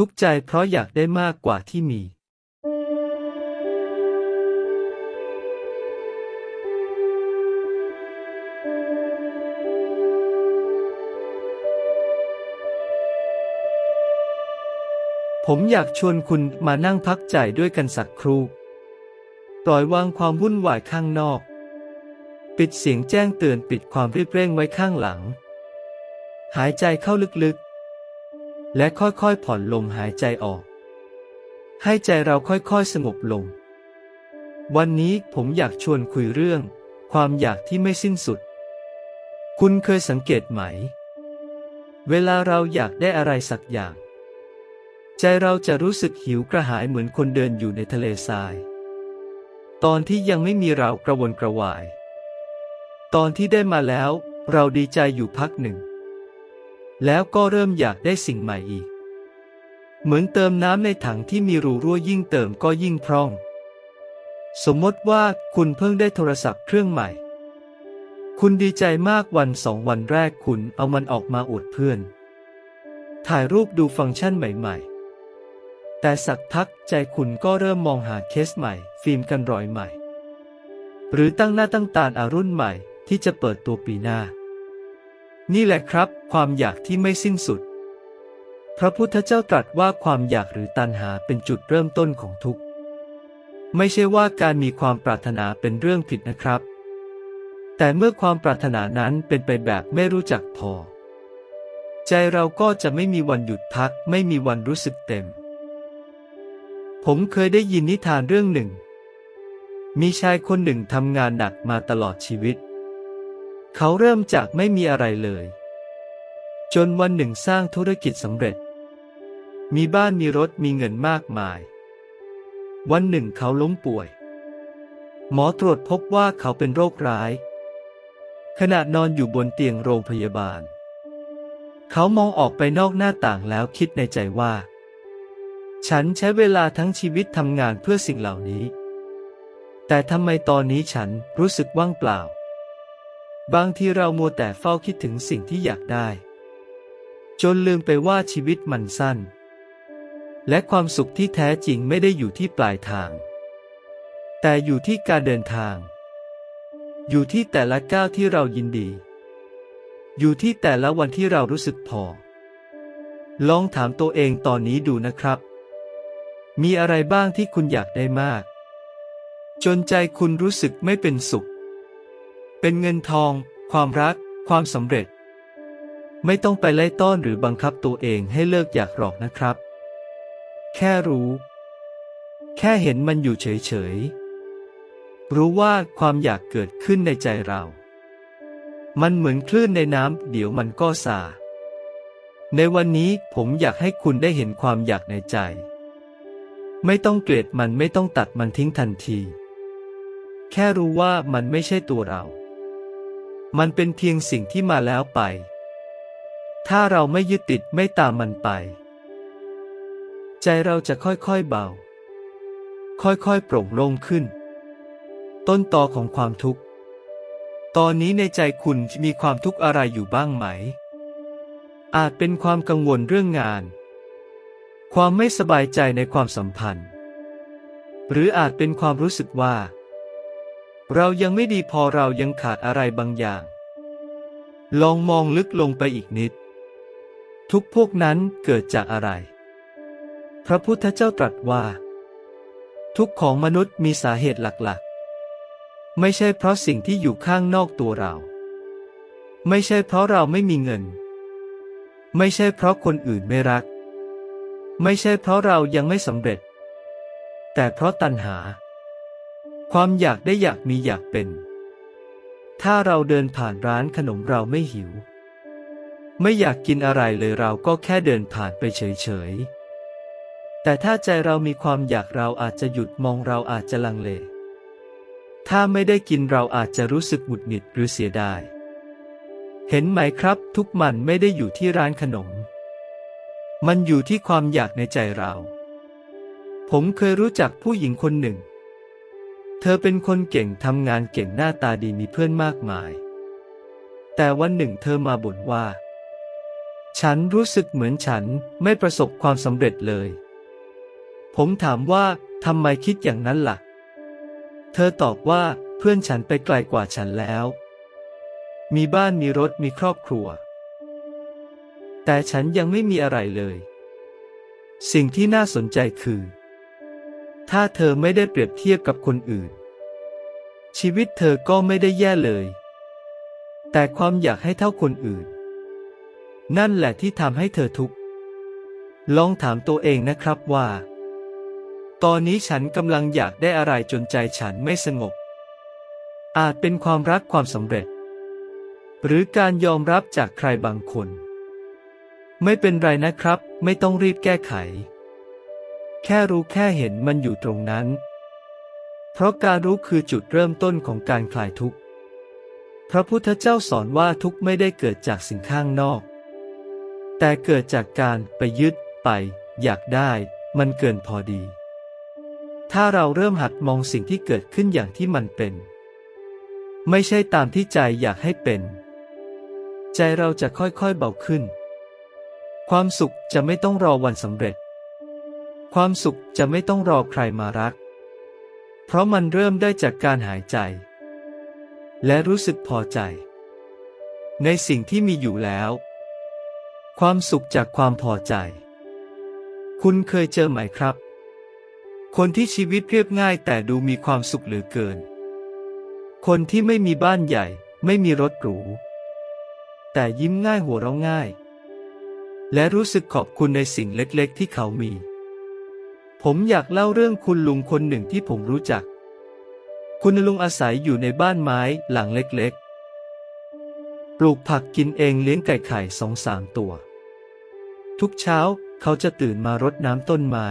ทุกข์ใจเพราะอยากได้มากกว่าที่มีผมอยากชวนคุณมานั่งพักใจด้วยกันสักครู่ ปล่อยวางความวุ่นวายข้างนอก ปิดเสียงแจ้งเตือนปิดความรีบเร่งไว้ข้างหลัง หายใจเข้าลึก และค่อยๆผ่อนลมหายใจออก ให้ใจเราค่อยๆสงบลง วันนี้ผมอยากชวนคุยเรื่อง ความอยากที่ไม่สิ้นสุด คุณเคยสังเกตไหม เวลาเราอยากได้อะไรสักอย่าง ใจเราจะรู้สึกหิวกระหายเหมือนคนเดินอยู่ในทะเลทราย ตอนที่ยังไม่มีเรากระวนกระวาย ตอนที่ได้มาแล้ว เราดีใจอยู่พักหนึ่ง แล้วก็เริ่มอยากได้สิ่งใหม่อีก เหมือนเติมน้ำในถังที่มีรูรั่วยิ่งเติมก็ยิ่งพร่อง สมมติว่าคุณเพิ่งได้โทรศัพท์เครื่องใหม่ คุณดีใจมากวันสองวันแรกคุณเอามันออกมาอวดเพื่อน ถ่ายรูปดูฟังก์ชันใหม่ๆ แต่สักพักใจคุณก็เริ่มมองหาเคสใหม่ ฟิล์มกันรอยใหม่ หรือตั้งหน้าตั้งตาอารุ่นใหม่ที่จะเปิดตัวปีหน้า นี่แหละครับ ความอยากที่ไม่สิ้นสุด พระพุทธเจ้าตรัสว่าความอยากหรือตัณหาเป็นจุดเริ่มต้นของทุกข์ ไม่ใช่ว่าการมีความปรารถนาเป็นเรื่องผิดนะครับ แต่เมื่อความปรารถนานั้นเป็นไปแบบไม่รู้จักพอ ใจเราก็จะไม่มีวันหยุดพัก ไม่มีวันรู้สึกเต็ม ผมเคยได้ยินนิทานเรื่องหนึ่ง มีชายคนหนึ่งทำงานหนักมาตลอดชีวิต เขาเริ่มจากไม่มีอะไรเลย จนวันหนึ่งสร้างธุรกิจสำเร็จ มีบ้านมีรถมีเงินมากมาย วันหนึ่งเขาล้มป่วย หมอตรวจพบว่าเขาเป็นโรคร้าย ขณะนอนอยู่บนเตียงโรงพยาบาล เขามองออกไปนอกหน้าต่างแล้วคิดในใจว่า ฉันใช้เวลาทั้งชีวิตทำงานเพื่อสิ่งเหล่านี้ แต่ทำไมตอนนี้ฉันรู้สึกว่างเปล่า บางทีเรามัวแต่เฝ้าคิดถึงสิ่งที่อยากได้ จนลืมไปว่าชีวิตมันสั้น และความสุขที่แท้จริงไม่ได้อยู่ที่ปลายทาง แต่อยู่ที่การเดินทาง อยู่ที่แต่ละก้าวที่เรายินดี อยู่ที่แต่ละวันที่เรารู้สึกพอ ลองถามตัวเองตอนนี้ดูนะครับ มีอะไรบ้างที่คุณอยากได้มาก จนใจคุณรู้สึกไม่เป็นสุข เป็นเงินทอง ความรัก ความสำเร็จ ไม่ต้องไปไล่ต้อนหรือบังคับตัวเองให้เลิกอยากหรอกนะครับ แค่รู้ แค่เห็นมันอยู่เฉยๆ รู้ว่าความอยากเกิดขึ้นในใจเรา มันเหมือนคลื่นในน้ำเดี๋ยวมันก็สาในวันนี้ผมอยากให้คุณได้เห็นความอยากในใจ ไม่ต้องเกลียดมันไม่ต้องตัดมันทิ้งทันที แค่รู้ว่ามันไม่ใช่ตัวเรา มันเป็นเพียงสิ่งที่มาแล้วไป ถ้าเราไม่ยึดติดไม่ตามมันไป ใจเราจะค่อยๆเบา ค่อยๆโปร่งโล่งขึ้น ต้นตอของความทุกข์ ตอนนี้ในใจคุณมีความทุกข์อะไรอยู่บ้างไหม อาจเป็นความกังวลเรื่องงาน ความไม่สบายใจในความสัมพันธ์ หรืออาจเป็นความรู้สึกว่า เรายังไม่ดีพอเรายังขาดอะไรบางอย่าง ลองมองลึกลงไปอีกนิด ทุกพวกนั้นเกิดจากอะไร พระพุทธเจ้าตรัสว่า ทุกของมนุษย์มีสาเหตุหลักๆ ไม่ใช่เพราะสิ่งที่อยู่ข้างนอกตัวเรา ไม่ใช่เพราะเราไม่มีเงิน ไม่ใช่เพราะคนอื่นไม่รัก ไม่ใช่เพราะเรายังไม่สำเร็จ แต่เพราะตัณหา ความอยากได้อยากมีอยากเป็น ถ้าเราเดินผ่านร้านขนมเราไม่หิว ไม่อยากกินอะไรเลยเราก็แค่เดินผ่านไปเฉยๆ แต่ถ้าใจเรามีความอยากเราอาจจะหยุดมองเราอาจจะลังเล ถ้าไม่ได้กินเราอาจจะรู้สึกหงุดหงิดหรือเสียดาย เห็นไหมครับ ทุกมันไม่ได้อยู่ที่ร้านขนม มันอยู่ที่ความอยากในใจเรา ผมเคยรู้จักผู้หญิงคนหนึ่ง เธอเป็นคนเก่งทำงานเก่งหน้าตาดีมีเพื่อนมากมาย แต่วันหนึ่งเธอมาบ่นว่า ฉันรู้สึกเหมือนฉันไม่ประสบความสำเร็จเลย ผมถามว่าทำไมคิดอย่างนั้นล่ะ เธอตอบว่าเพื่อนฉันไปไกลกว่าฉันแล้ว มีบ้านมีรถมีครอบครัว แต่ฉันยังไม่มีอะไรเลย สิ่งที่น่าสนใจคือ ถ้าเธอไม่ได้เปรียบเทียบกับคนอื่น ชีวิตเธอก็ไม่ได้แย่เลย แต่ความอยากให้เท่าคนอื่น นั่นแหละที่ทำให้เธอทุกข์ลองถามตัวเองนะครับว่า ตอนนี้ฉันกำลังอยากได้อะไรจนใจฉันไม่สงบ อาจเป็นความรักความสำเร็จ หรือการยอมรับจากใครบางคน ไม่เป็นไรนะครับ ไม่ต้องรีบแก้ไข แค่รู้แค่เห็นมันอยู่ตรงนั้น เพราะการรู้คือจุดเริ่มต้นของการคลายทุกข์ พระพุทธเจ้าสอนว่าทุกข์ไม่ได้เกิดจากสิ่งข้างนอก แต่เกิดจากการไปยึดไป อยากได้ มันเกินพอดี ถ้าเราเริ่มหัดมองสิ่งที่เกิดขึ้นอย่างที่มันเป็น ไม่ใช่ตามที่ใจอยากให้เป็น ใจเราจะค่อยๆเบาขึ้น ความสุขจะไม่ต้องรอวันสำเร็จ ความสุขจะไม่ต้องรอใครมารัก เพราะมันเริ่มได้จากการหายใจ และรู้สึกพอใจ ในสิ่งที่มีอยู่แล้ว ความสุขจากความพอใจ คุณเคยเจอไหมครับ คนที่ชีวิตเรียบง่ายแต่ดูมีความสุขเหลือเกิน คนที่ไม่มีบ้านใหญ่ ไม่มีรถหรู แต่ยิ้มง่ายหัวเราะง่าย และรู้สึกขอบคุณในสิ่งเล็กๆที่เขามี ผมอยากเล่าเรื่องคุณลุงคนหนึ่งที่ผมรู้จัก คุณลุงอาศัยอยู่ในบ้านไม้หลังเล็กๆ ปลูกผักกินเองเลี้ยงไก่ไข่สองสามตัว ทุกเช้าเขาจะตื่นมารดน้ำต้นไม้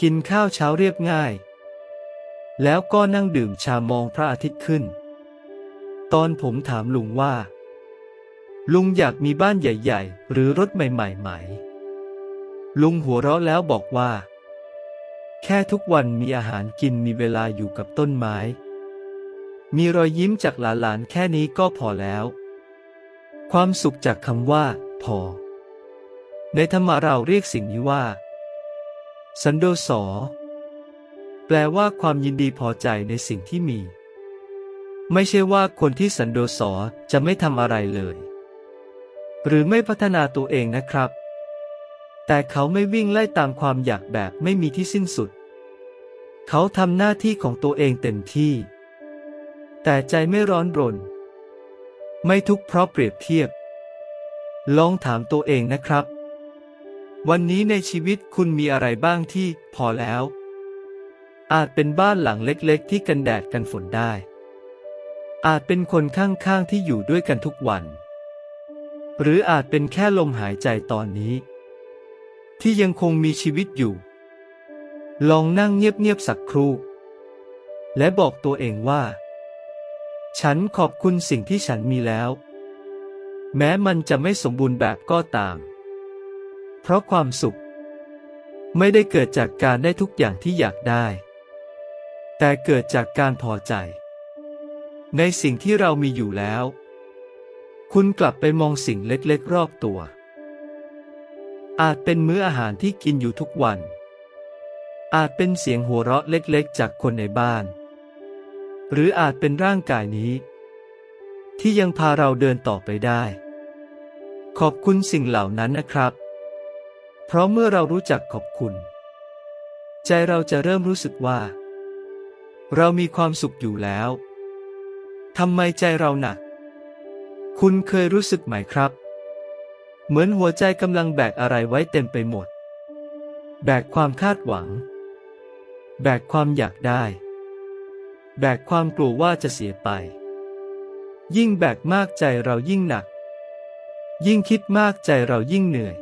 กินข้าวเช้าเรียบง่าย แล้วก็นั่งดื่มชามองพระอาทิตย์ขึ้น ตอนผมถามลุงว่า ลุงอยากมีบ้านใหญ่ ๆ หรือรถใหม่ๆไหม ลุงหัวเราะแล้วบอกว่า แค่ทุกวันมีอาหารกินมีเวลาอยู่กับต้นไม้ มีรอยยิ้มจากหลานๆแค่นี้ก็พอแล้ว ความสุขจากคำว่า พอ ในธรรมะเราเรียกสิ่งนี้ว่า สันโดษอแปลว่าความยินดีพอใจในสิ่งที่มี ไม่ใช่ว่าคนที่สันโดษอจะไม่ทำอะไรเลย หรือไม่พัฒนาตัวเองนะครับ แต่เขาไม่วิ่งไล่ตามความอยากแบบไม่มีที่สิ้นสุด เขาทำหน้าที่ของตัวเองเต็มที่ แต่ใจไม่ร้อนรน ไม่ทุกข์เพราะเปรียบเทียบ ลองถามตัวเองนะครับ วันนี้ในชีวิตคุณมีอะไรบ้างที่พอแล้ว อาจเป็นบ้านหลังเล็กๆ ที่กันแดดกันฝนได้ อาจเป็นคนข้างๆที่อยู่ด้วยกันทุกวัน หรืออาจเป็นแค่ลมหายใจตอนนี้ ที่ยังคงมีชีวิตอยู่ ลองนั่งเงียบๆสักครู่ และบอกตัวเองว่า ฉันขอบคุณสิ่งที่ฉันมีแล้ว แม้มันจะไม่สมบูรณ์แบบก็ตาม เพราะความสุข ไม่ได้เกิดจากการได้ทุกอย่างที่อยากได้ แต่เกิดจากการพอใจ ในสิ่งที่เรามีอยู่แล้ว คุณกลับไปมองสิ่งเล็กๆ รอบตัว อาจเป็นมื้ออาหารที่กินอยู่ทุกวัน อาจเป็นเสียงหัวเราะเล็กๆ จากคนในบ้าน หรืออาจเป็นร่างกายนี้ ที่ยังพาเราเดินต่อไปได้ ขอบคุณสิ่งเหล่านั้นนะครับ เพราะเมื่อเรารู้จักขอบคุณ ใจเราจะเริ่มรู้สึกว่า เรามีความสุขอยู่แล้วทำไมใจเราหนัก คุณเคยรู้สึกไหมครับ เหมือนหัวใจกำลังแบกอะไรไว้เต็มไปหมด แบกความคาดหวัง แบกความอยากได้ แบกความกลัวว่าจะเสียไป ยิ่งแบกมากใจเรายิ่งหนัก ยิ่งคิดมากใจเรายิ่งเหนื่อย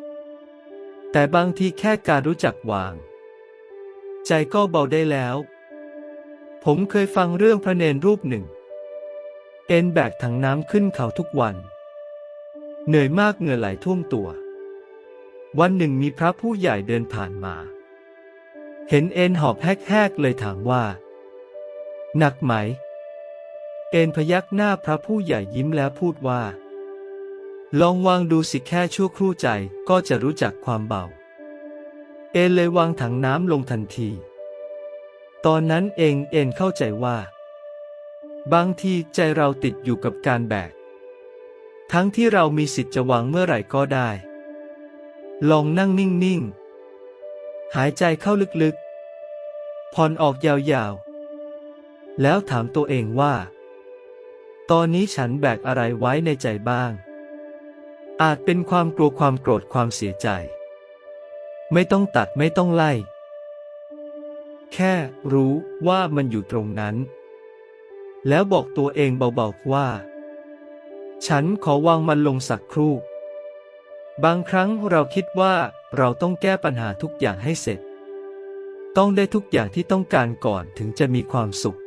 แต่บางทีแค่การรู้จักวาง ใจก็เบาได้แล้ว ผมเคยฟังเรื่องพระเนนรูปหนึ่ง เอ็นแบกถังน้ำขึ้นเขาทุกวัน เหนื่อยมากเหงื่อไหลท่วมตัว วันหนึ่งมีพระผู้ใหญ่เดินผ่านมา เห็นเอ็นหอบแฮกๆเลยถามว่า หนักไหม เอ็นพยักหน้าพระผู้ใหญ่ยิ้มแล้วพูดว่า ลองวางดูสิแค่ชั่วครู่ใจก็จะรู้จักความเบา เอ็นเลยวางถังน้ำลงทันที ตอนนั้นเองเอ็นเข้าใจว่า บางทีใจเราติดอยู่กับการแบก ทั้งที่เรามีสิทธิ์จะวางเมื่อไหร่ก็ได้ ลองนั่งนิ่งๆ หายใจเข้าลึกๆ ผ่อนออกยาวๆ แล้วถามตัวเองว่า ตอนนี้ฉันแบกอะไรไว้ในใจบ้าง อาจเป็นความกลัวความโกรธความเสียใจ ไม่ต้องตัดไม่ต้องไล่ แค่รู้ว่ามันอยู่ตรงนั้น แล้วบอกตัวเองเบาๆว่า ฉันขอวางมันลงสักครู่ บางครั้งเราคิดว่าเราต้องแก้ปัญหาทุกอย่างให้เสร็จ ต้องได้ทุกอย่างที่ต้องการก่อนถึงจะมีความสุข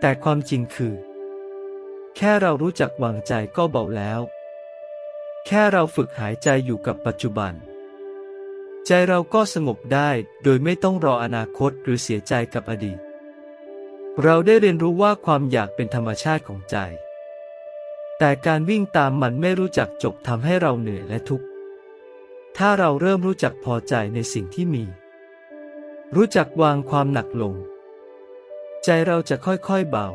แต่ความจริงคือ แค่เรารู้จักวางใจก็เบาแล้ว แค่เราฝึกหายใจอยู่กับปัจจุบัน ใจเราก็สงบได้โดยไม่ต้องรออนาคตหรือเสียใจกับอดีต เราได้เรียนรู้ว่าความอยากเป็นธรรมชาติของใจ แต่การวิ่งตามมันไม่รู้จักจบทำให้เราเหนื่อยและทุกข์ ถ้าเราเริ่มรู้จักพอใจในสิ่งที่มี รู้จักวางความหนักลง ใจเราจะค่อยๆเบา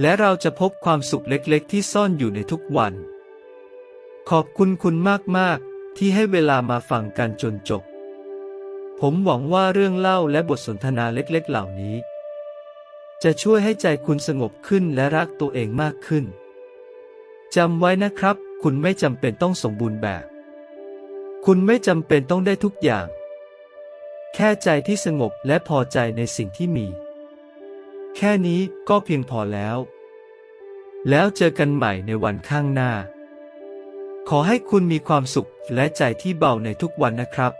และเราจะพบความสุขเล็กๆ ที่ซ่อนอยู่ในทุกวัน ขอบคุณคุณมากๆ ที่ให้เวลามาฟังกันจนจบ ผมหวังว่าเรื่องเล่าและบทสนทนาเล็กๆ เหล่านี้ จะช่วยให้ใจคุณสงบขึ้นและรักตัวเองมากขึ้น จำไว้นะครับ คุณไม่จำเป็นต้องสมบูรณ์แบบ คุณไม่จำเป็นต้องได้ทุกอย่าง แค่ใจที่สงบและพอใจในสิ่งที่มี แค่นี้ก็เพียงพอแล้ว แล้วเจอกันใหม่ในวันข้างหน้า ขอให้คุณมีความสุขและใจที่เบาในทุกวันนะครับ